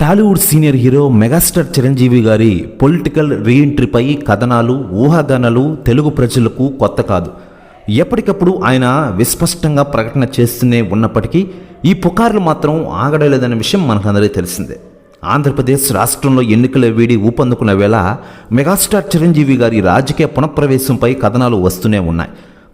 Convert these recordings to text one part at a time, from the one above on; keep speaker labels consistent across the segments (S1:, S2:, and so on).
S1: Tollywood senior hero megastar Chiranjeevi గారి political రీఎంట్రీపై కథనాలు ఊహాగానాలు తెలుగు ప్రజలకు కొత్త కాదు. ఎప్పటికప్పుడు ఆయన విస్పష్టంగా ప్రకటన చేస్తూనే ఉన్నప్పటికీ ఈ పుకార్లు మాత్రం ఆగడలేదనే విషయం మనకందరికీ తెలిసిందే. ఆంధ్రప్రదేశ్ రాష్ట్రంలో ఎన్నికల వేడి ఊపందుకున్న వేళ మెగాస్టార్ చిరంజీవి గారి రాజకీయ పునఃప్రవేశంపై కథనాలు వస్తూనే ఉన్నాయి.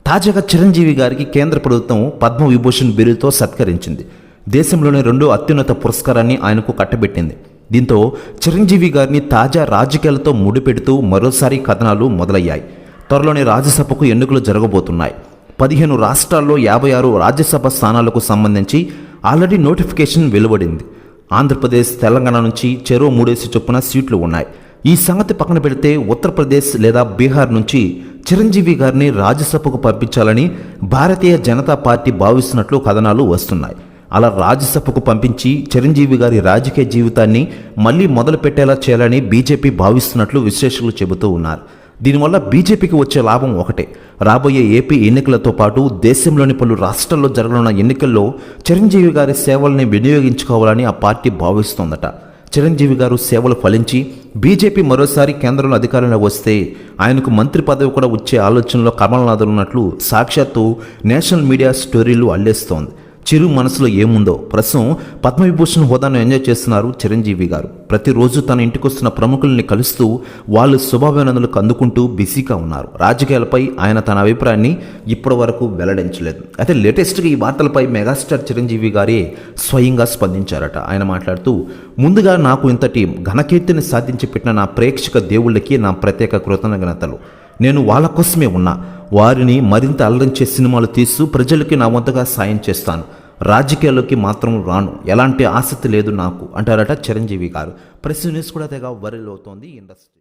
S1: తాజాగా చిరంజీవి గారికి కేంద్ర ప్రభుత్వం పద్మ విభూషణ్ బిరుదుతో సత్కరించింది. దేశంలోని రెండో అత్యున్నత పురస్కారాన్ని ఆయనకు కట్టబెట్టింది. దీంతో చిరంజీవి గారిని తాజా రాజకీయాలతో ముడిపెడుతూ మరోసారి కథనాలు మొదలయ్యాయి. త్వరలోనే రాజ్యసభకు ఎన్నికలు జరగబోతున్నాయి. పదిహేను రాష్ట్రాల్లో యాభై ఆరు రాజ్యసభ స్థానాలకు సంబంధించి ఆల్రెడీ నోటిఫికేషన్ వెలువడింది. ఆంధ్రప్రదేశ్ తెలంగాణ నుంచి చెరో మూడేసి చొప్పున సీట్లు ఉన్నాయి. ఈ సంగతి పక్కన పెడితే ఉత్తరప్రదేశ్ లేదా బీహార్ నుంచి చిరంజీవి గారిని రాజ్యసభకు పంపించాలని భారతీయ జనతా పార్టీ భావిస్తున్నట్లు కథనాలు వస్తున్నాయి. అలా రాజ్యసభకు పంపించి చిరంజీవి గారి రాజకీయ జీవితాన్ని మళ్ళీ మొదలుపెట్టేలా చేయాలని బీజేపీ భావిస్తున్నట్లు విశ్లేషకులు చెబుతూ ఉన్నారు. దీనివల్ల బీజేపీకి వచ్చే లాభం ఒకటే. రాబోయే ఏపీ ఎన్నికలతో పాటు దేశంలోని పలు రాష్ట్రాల్లో జరగనున్న ఎన్నికల్లో చిరంజీవి గారి సేవల్ని వినియోగించుకోవాలని ఆ పార్టీ భావిస్తోందట. చిరంజీవి గారు సేవలు ఫలించి బీజేపీ మరోసారి కేంద్రంలో అధికారంలో వస్తే ఆయనకు మంత్రి పదవి కూడా వచ్చే ఆలోచనలో కమలనాథులు ఉన్నట్లు సాక్షాత్తు నేషనల్ మీడియా స్టోరీలు అల్లేస్తోంది. చిరు మనసులో ఏముందో. ప్రస్తుతం పద్మవిభూషణ్ హోదాను ఎంజాయ్ చేస్తున్నారు చిరంజీవి గారు. ప్రతిరోజు తన ఇంటికొస్తున్న ప్రముఖుల్ని కలుస్తూ వాళ్ళు శుభాభినందనలకు అందుకుంటూ బిజీగా ఉన్నారు. రాజకీయాలపై ఆయన తన అభిప్రాయాన్ని ఇప్పటి వరకు వెల్లడించలేదు. అయితే లేటెస్ట్గా ఈ వార్తలపై మెగాస్టార్ చిరంజీవి గారే స్వయంగా స్పందించారట. ఆయన మాట్లాడుతూ ముందుగా నాకు ఇంతటి ఘనకీర్తిని సాధించి పెట్టిన నా ప్రేక్షక దేవుళ్ళకి నా ప్రత్యేక కృతజ్ఞతలు. నేను వాళ్ళ కోసమే ఉన్నా. వారిని మరింత అల్లరించే సినిమాలు తీస్తూ ప్రజలకి నా వంతగా సాయం చేస్తాను. రాజకీయాల్లోకి మాత్రం రాను. ఎలాంటి ఆసక్తి లేదు నాకు అంటారట చిరంజీవి గారు. ప్రెస్ న్యూస్ కూడా తెగ వరిలో అవుతోంది ఇండస్ట్రీ.